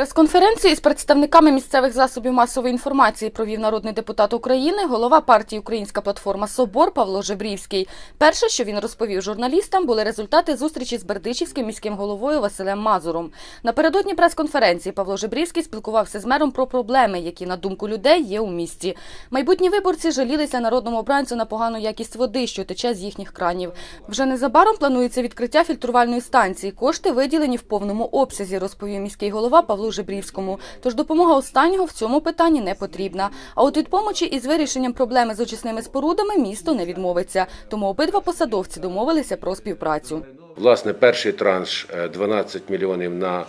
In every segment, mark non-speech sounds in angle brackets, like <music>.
Прес-конференцію із представниками місцевих засобів масової інформації провів народний депутат України, голова партії Українська платформа Собор Павло Жебрівський. Перше, що він розповів журналістам, були результати зустрічі з Бердичівським міським головою Василем Мазуром. Напередодні прес-конференції Павло Жебрівський спілкувався з мером про проблеми, які, на думку людей, є у місті. Майбутні виборці жалілися народному обранцю на погану якість води, що тече з їхніх кранів. Вже незабаром планується відкриття фільтрувальної станції. Кошти виділені в повному обсязі, розповів міський голова Павлу Жебрівському. Тож допомога останнього в цьому питанні не потрібна. А от від помочі із вирішенням проблеми з очисними спорудами місто не відмовиться. Тому обидва посадовці домовилися про співпрацю. Власне, перший транш е, 12 мільйонів на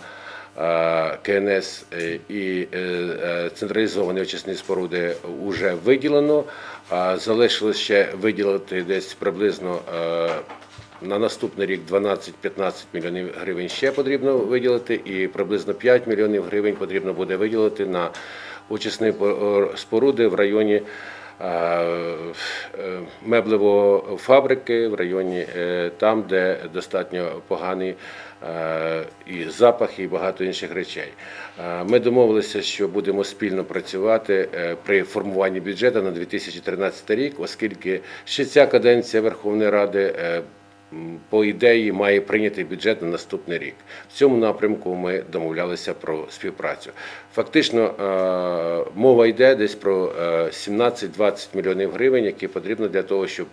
е, КНС е, і е, е, централізовані очисні споруди вже виділено. А залишилось ще виділити десь приблизно е, на наступний рік 12-15 мільйонів гривень ще потрібно виділити, і приблизно 5 мільйонів гривень потрібно буде виділити на очисні споруди в районі е, е, меблевої фабрики, в районі е, там, де достатньо поганий е, і запах, і багато інших речей. Е, Ми домовилися, що будемо спільно працювати е, при формуванні бюджету на 2013 рік, оскільки ще ця каденція Верховної Ради. Е, По ідеї має прийняти бюджет на наступний рік. В цьому напрямку ми домовлялися про співпрацю. Фактично е, мова йде десь про е, 17-20 мільйонів гривень, які потрібно для того, щоб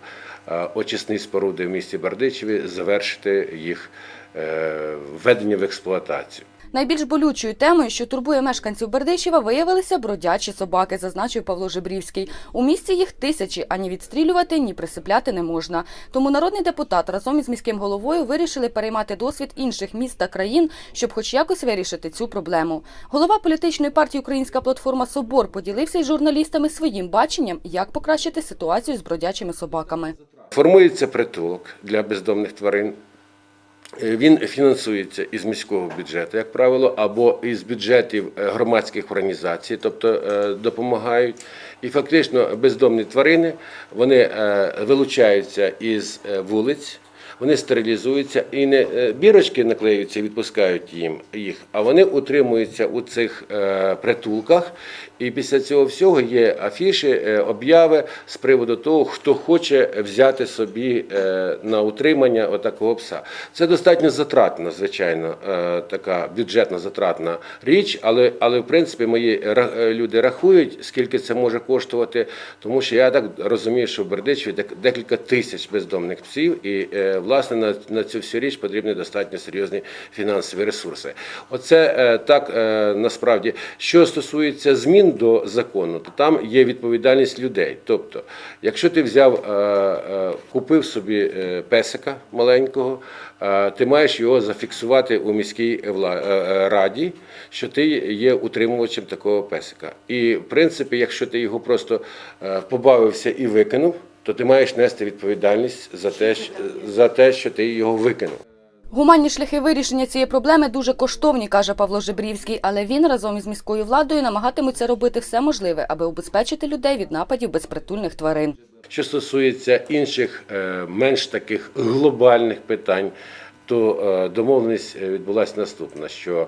е, очисні споруди в місті Бердичеві завершити їх е, введення в експлуатацію. Найбільш болючою темою, що турбує мешканців Бердичева, виявилися бродячі собаки, зазначив Павло Жебрівський. У місті їх тисячі, ані відстрілювати, ні присипляти не можна. Тому народний депутат разом із міським головою вирішили переймати досвід інших міст та країн, щоб хоч якось вирішити цю проблему. Голова політичної партії Українська платформа Собор поділився із журналістами своїм баченням, як покращити ситуацію з бродячими собаками. Формується притулок для бездомних тварин. Е, Він фінансується із міського бюджету, як правило, або із бюджетів е, громадських організацій, тобто е, допомагають. І фактично бездомні тварини вони вилучаються із вулиць. Вони стерилізуються і не е, бірочки наклеюються відпускають їм їх, а вони утримуються у цих е, притулках. І після цього всього є афіші, е, обяви з приводу того, хто хоче взяти собі на утримання отакого пса. Це достатньо затратна, звичайно, така бюджетна затратна річ, але, але в принципі мої люди рахують, скільки це може коштувати, тому що я так розумію, що в Бердичеві декілька тисяч бездомних псів, і е, власне на, на цю всю річ потрібні достатньо серйозні фінансові ресурси. Оце е, так е, насправді. Що стосується змін до закону, то там є відповідальність людей. Тобто, якщо ти взяв, е, купив собі песика маленького, ти маєш його зафіксувати у міській раді, що ти є утримувачем такого песика. І в принципі, якщо ти його просто побавився і викинув, то ти маєш нести відповідальність за те, що- за те, що ти його викинув. Гуманні шляхи вирішення цієї проблеми дуже коштовні, каже Павло Жебрівський, але він разом із міською владою намагатиметься робити все можливе, аби убезпечити людей від нападів безпритульних тварин. Що стосується інших е, менш таких глобальних питань, то е, домовленість е, відбулася наступна: що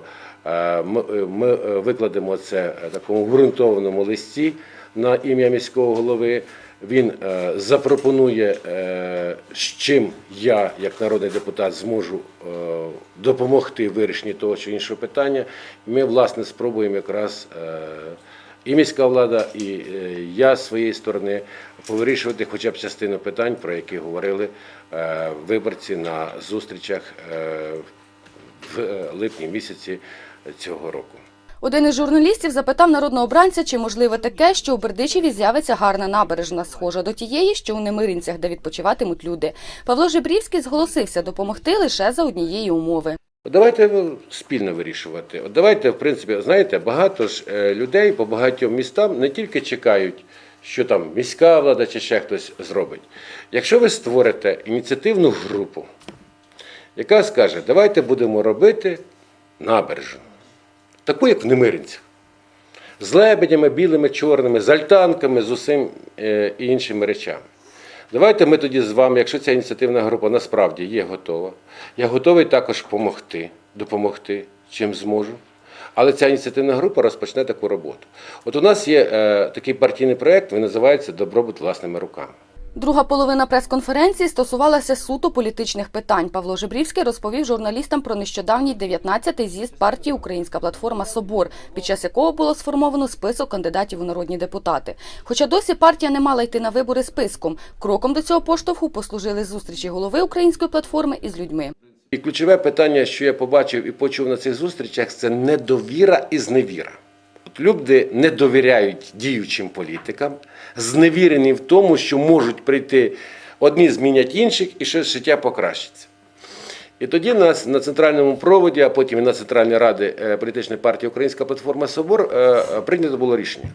ми, викладемо це в такому ґрунтованому листі на ім'я міського голови. Він е, запропонує, е, з чим я, як народний депутат, зможу е, допомогти вирішенні того чи іншого питання. Ми, власне, спробуємо якраз. і міська влада, і я з своєї сторони повирішувати хоча б частину питань, про які говорили виборці на зустрічах в липні місяці цього року. Один із журналістів запитав народного обранця, чи можливе таке, що у Бердичеві з'явиться гарна набережна, схожа до тієї, що у Немиринцях, де відпочиватимуть люди. Павло Жебрівський зголосився допомогти лише за однієї умови. Давайте ну, спільно вирішувати. Давайте, в принципі, знаєте, багато ж е, людей по багатьом містам не тільки чекають, що там міська влада чи ще хтось зробить. Якщо ви створите ініціативну групу, яка скаже, давайте будемо робити набережну, таку, як в Немиринцях, з лебедями, білими, чорними, з альтанками, з усім е, іншими речами. Давайте ми тоді з вами, якщо ця ініціативна група насправді є готова, я готовий також допомогти, допомогти, чим зможу. Але ця ініціативна група розпочне таку роботу. От у нас є е, такий партійний проєкт, він називається Добробут власними руками. Друга половина прес-конференції стосувалася суто політичних питань. Павло Жебрівський розповів журналістам про нещодавній 19-й з'їзд партії Українська платформа Собор, під час якого було сформовано список кандидатів у народні депутати. Хоча досі партія не мала йти на вибори списком. Кроком до цього поштовху послужили зустрічі голови української платформи із людьми. І ключове питання, що я побачив і почув на цих зустрічах, це недовіра і зневіра. Люди не довіряють діючим політикам, зневірені в тому, що можуть прийти одні змінять інших і щось життя покращиться. І тоді нас на центральному проводі, а потім і на Центральній раді е, політичної партії Українська платформа Собор е, е, прийнято було рішення.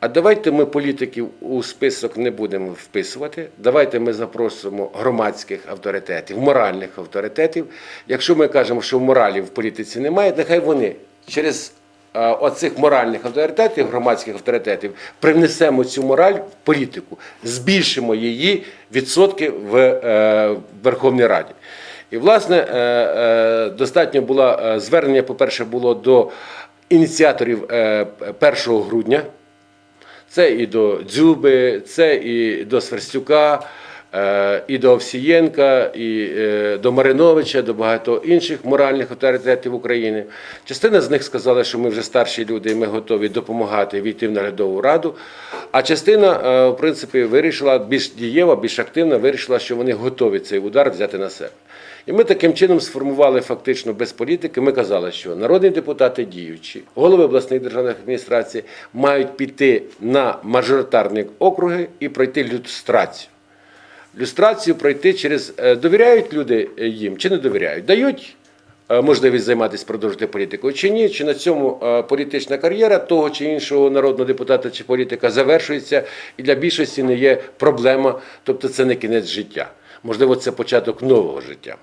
А давайте ми політиків у список не будемо вписувати. Давайте ми запросимо громадських авторитетів, моральних авторитетів. Якщо ми кажемо, що моралі в політиці немає, нехай вони через оцих моральних авторитетів, громадських авторитетів, привнесемо цю мораль в політику, збільшимо її відсотки в е, Верховній Раді. І, власне, е, е, достатньо було е, звернення, по-перше, було до ініціаторів е, 1 грудня. Це і до Дзюби, це і до Сверстюка, е, і до Овсієнка, і е, до Мариновича, до багато інших моральних авторитетів України. Частина з них сказала, що ми вже старші люди, і ми готові допомагати війти в наглядову раду. А частина, е, в принципі, вирішила більш дієва, більш активна, вирішила, що вони готові цей удар взяти на себе. І ми таким чином сформували фактично без політики. Ми казали, що народні депутати діючі, голови обласних державних адміністрацій мають піти на мажоритарні округи і пройти люстрацію. Люстрацію пройти через е, довіряють люди е, їм чи не довіряють, дають е, можливість займатися продовжити політикою чи ні, чи на цьому політична кар'єра того чи іншого народного депутата чи політика завершується, і для більшості не є проблема, тобто це не кінець життя. Можливо, це початок нового життя.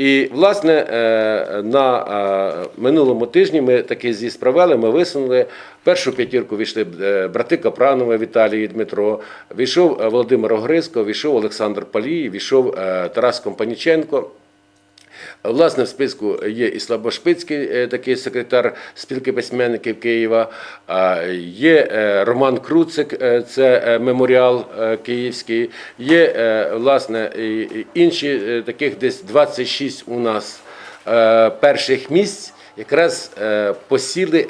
І, власне, е, на е, минулому тижні ми такий з'їзд провели, ми висунули. Першу п'ятірку війшли е, брати Капранове Віталій і Дмитро, війшов Володимир Огризко, війшов Олександр Палій, війшов Тарас Компаніченко. Власне, в списку є і Слабошпицький, е, такий секретар спілки письменників Києва, є е, Роман Круцик, е, це меморіал київський, є власне інші таких десь 26 у нас перших місць. Якраз посіли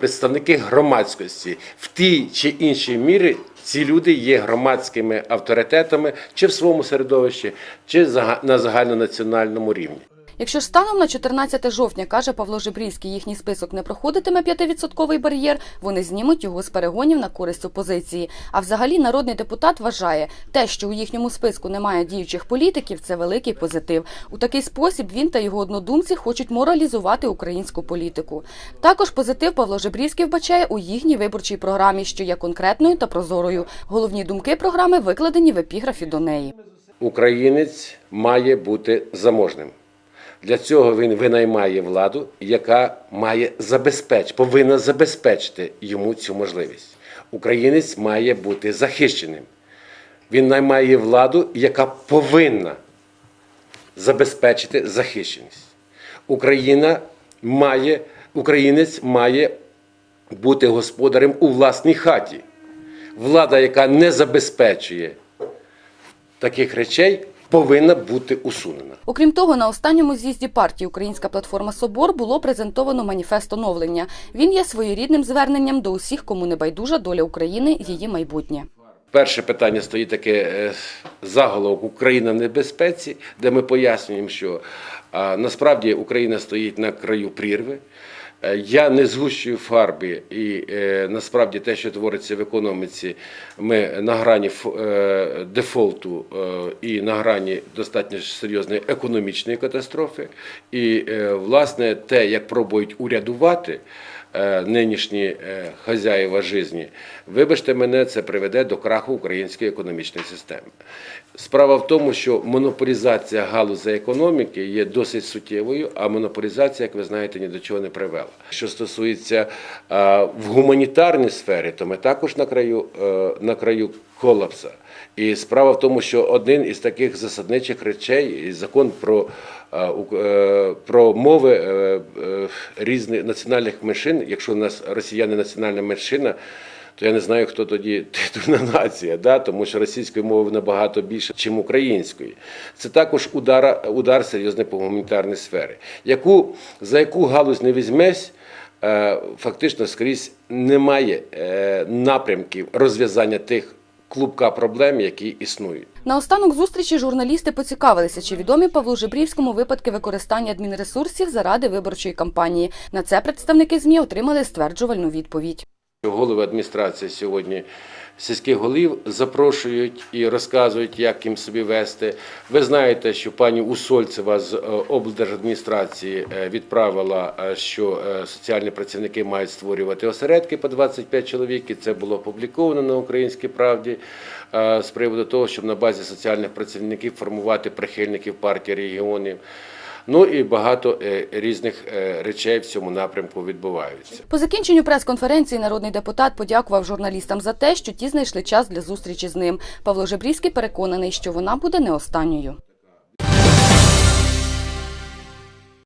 представники громадськості в тій чи іншій мірі. Ці люди є громадськими авторитетами чи в своєму середовищі, чи на загальнонаціональному рівні. Якщо ж станом на 14 жовтня, каже Павло Жебрівський, їхній список не проходитиме 5% бар'єр, вони знімуть його з перегонів на користь опозиції. А взагалі народний депутат вважає, те, що у їхньому списку немає діючих політиків, це великий позитив. У такий спосіб він та його однодумці хочуть моралізувати українську політику. Також позитив Павло Жебрівський вбачає у їхній виборчій програмі, що є конкретною та прозорою. Головні думки програми викладені в епіграфі до неї. Українець має бути заможним. Для цього він винаймає владу, яка має забезпеч, повинна забезпечити йому цю можливість. Українець має бути захищеним. Він наймає владу, яка повинна забезпечити захищеність. Україна має, українець має бути господарем у власній хаті. Влада, яка не забезпечує таких речей, повинна бути усунена. Окрім того, на останньому з'їзді партії Українська платформа Собор було презентовано маніфест оновлення. Він є своєрідним зверненням до усіх, кому не байдужа доля України, її майбутнє. Перше питання стоїть таке е, заголовок Україна в небезпеці, де ми пояснюємо, що насправді Україна стоїть на краю прірви. Е, Я не згущую фарби, і е, насправді те, що твориться в економіці, ми на грані ф- е, дефолту і на грані достатньо серйозної економічної катастрофи. І власне те, як пробують урядувати нинішні е, хазяїва житті, вибачте мене, це приведе до краху української економічної системи. Справа в тому, що монополізація галузі економіки є досить суттєвою, а монополізація, як ви знаєте, ні до чого не привела. Що стосується е, в гуманітарній сфері, то ми також на краю, е, на краю колапса. І справа в тому, що один із таких засадничих речей, і закон про, е, е, про мови е, е, різних національних меншин, якщо у нас росіяни національна меншина, то я не знаю, хто тоді <laughs> титульна нація, да? тому що російської мови набагато більше, ніж української. Це також удар, удар серйозний по гуманітарній сфері, яку, за яку галузь не візьмесь, е, фактично скрізь немає е, напрямків розв'язання тих клубка проблем, які існують. Наостанок зустрічі журналісти поцікавилися, чи відомі Павлу Жебрівському випадки використання адмінресурсів заради виборчої кампанії. На це представники ЗМІ отримали стверджувальну відповідь. Голови адміністрації сьогодні сільських голів запрошують і розказують, як їм собі вести. Ви знаєте, що пані Усольцева з е, облдержадміністрації е, відправила, е, що соціальні працівники мають створювати осередки по 25 чоловік. І це було опубліковано на Українській правді з приводу того, щоб на базі соціальних працівників формувати прихильників партії регіонів. Ну і багато е, різних е, речей в цьому напрямку відбуваються. По закінченню прес-конференції народний депутат подякував журналістам за те, що ті знайшли час для зустрічі з ним. Павло Жебрівський переконаний, що вона буде не останньою.